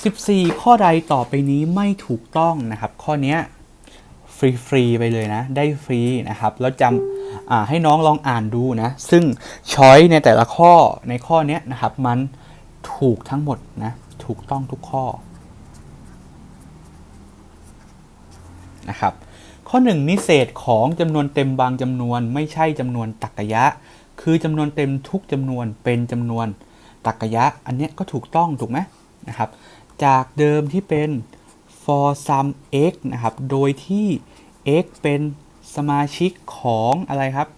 14 ข้อใดต่อไปนี้ไม่ถูกต้องนะครับ ข้อนี้ยฟรีๆไปเลยนะ ได้ฟรีนะครับ แล้วจำให้น้องลองอ่านดูนะ ซึ่งช้อยในแต่ละข้อในข้อนี้นะครับ มันถูกทั้งหมดนะ ถูกต้องทุกข้อนะครับ ข้อ 1 นิเศษของจำนวนเต็มบางจำนวน ไม่ใช่จำนวนตรรกยะ คือจำนวนเต็มทุกจำนวนเป็นจำนวนตรรกยะ อันนี้ก็ถูกต้องถูกไหมนะครับ จากเดิมที่เป็น for some x นะครับ โดยที่ x เป็นสมาชิกของอะไรครับ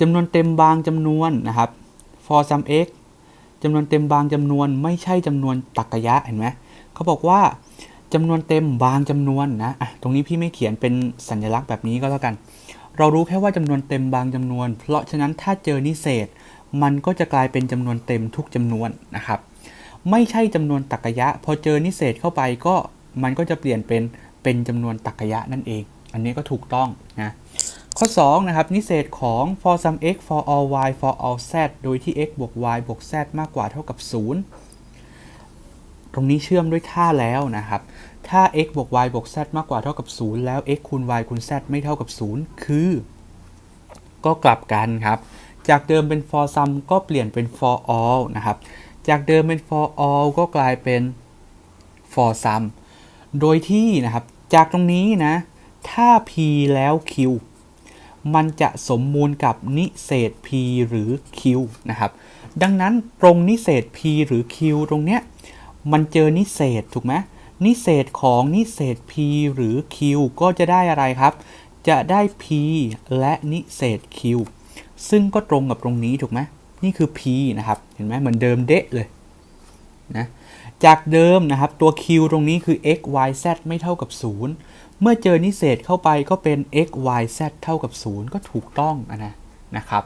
จำนวนเต็มบางจำนวนนะครับ for some x จำนวนเต็มบางจำนวนไม่ใช่จำนวนตรรกะยะเห็นไหมเขาบอกว่าจำนวนเต็มบางจำนวนนะะตรงนี้พี่ไม่เขียนเป็นสัญลักษณ์แบบนี้ก็แล้วกัน เรารู้แค่ว่าจำนวนเต็มบางจำนวน เพราะฉะนั้นถ้าเจอนิเศษ มันก็จะกลายเป็นจำนวนเต็มทุกจำนวนนะครับ ไม่ใช่จำนวนตรรกะยะพอเจอนิเศษเข้าไปก็มันก็จะเปลี่ยนเป็นเป็นจำนวนตรรกะยะนั่นเอง อันนี้ก็ถูกต้องนะข้อ 2 นะครับ นิเศษของ for some x for all y for all z โดยที่ x บวก y บวก z มากกว่าเท่ากับ 0 ตรงนี้เชื่อมด้วยท่าแล้วนะครับ ถ้า x บวก y บวก z มากกว่าเท่ากับ 0 แล้ว x คูณ y คูณ z ไม่เท่ากับ 0 คือ ก็กลับกันครับ จากเดิมเป็น for some ก็เปลี่ยนเป็น for all นะครับ จากเดิมเป็น for all ก็กลายเป็น for some โดยที่นะครับ จากตรงนี้นะ ถ้า p แล้ว q มันจะสมมูลกับนิเศษ p หรือ q นะครับ ดังนั้นตรงนิเศษ p หรือ q ตรงเนี้ย มันเจอนิเศษถูกไหมนิเศษของนิเศษ p หรือ q ก็จะได้อะไรครับ จะได้ p และนิเศษ q ซึ่งก็ตรงกับตรงนี้ถูกไหม นี่คือ p นะครับ เห็นไหมเหมือนเดิมเดะเลยนะจากเดิมนะครับ ตัว q ตรงนี้คือ x y z ไม่เท่ากับ 0 เมื่อเจอนิเศษเข้าไปก็เป็น x y z เท่ากับ 0 ก็ถูกต้องนะนะครับ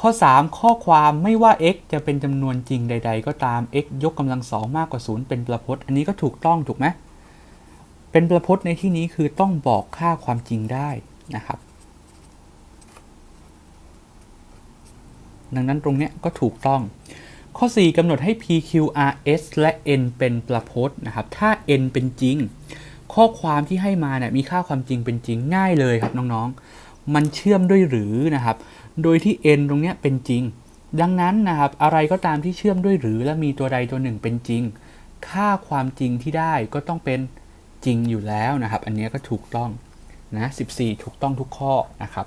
ข้อ 3 ข้อความไม่ว่า x จะเป็นจำนวนจริงใด ๆ ก็ตาม x ยกกำลังสองมากกว่า 0 เป็นประพจน์ อันนี้ก็ถูกต้องถูกไหมเป็นประพจน์ในที่นี้คือต้องบอกค่าความจริงได้นะครับ ดังนั้นตรงเนี้ยก็ถูกต้อง ข้อ 4กำหนดให้ p q r s และ n เป็นประพจน์นะครับ ถ้า n เป็นจริง ข้อความที่ให้มาเนี่ยมีค่าความจริงเป็นจริงง่ายเลยครับน้องๆ มันเชื่อมด้วยหรือนะครับ โดยที่ n ตรงเนี้ยเป็นจริง ดังนั้นนะครับอะไรก็ตามที่เชื่อมด้วยหรือและมีตัวใดตัวหนึ่งเป็นจริง ค่าความจริงที่ได้ก็ต้องเป็นจริงอยู่แล้วนะครับ อันนี้ก็ถูกต้องนะ14 ถูกต้องทุกข้อนะครับ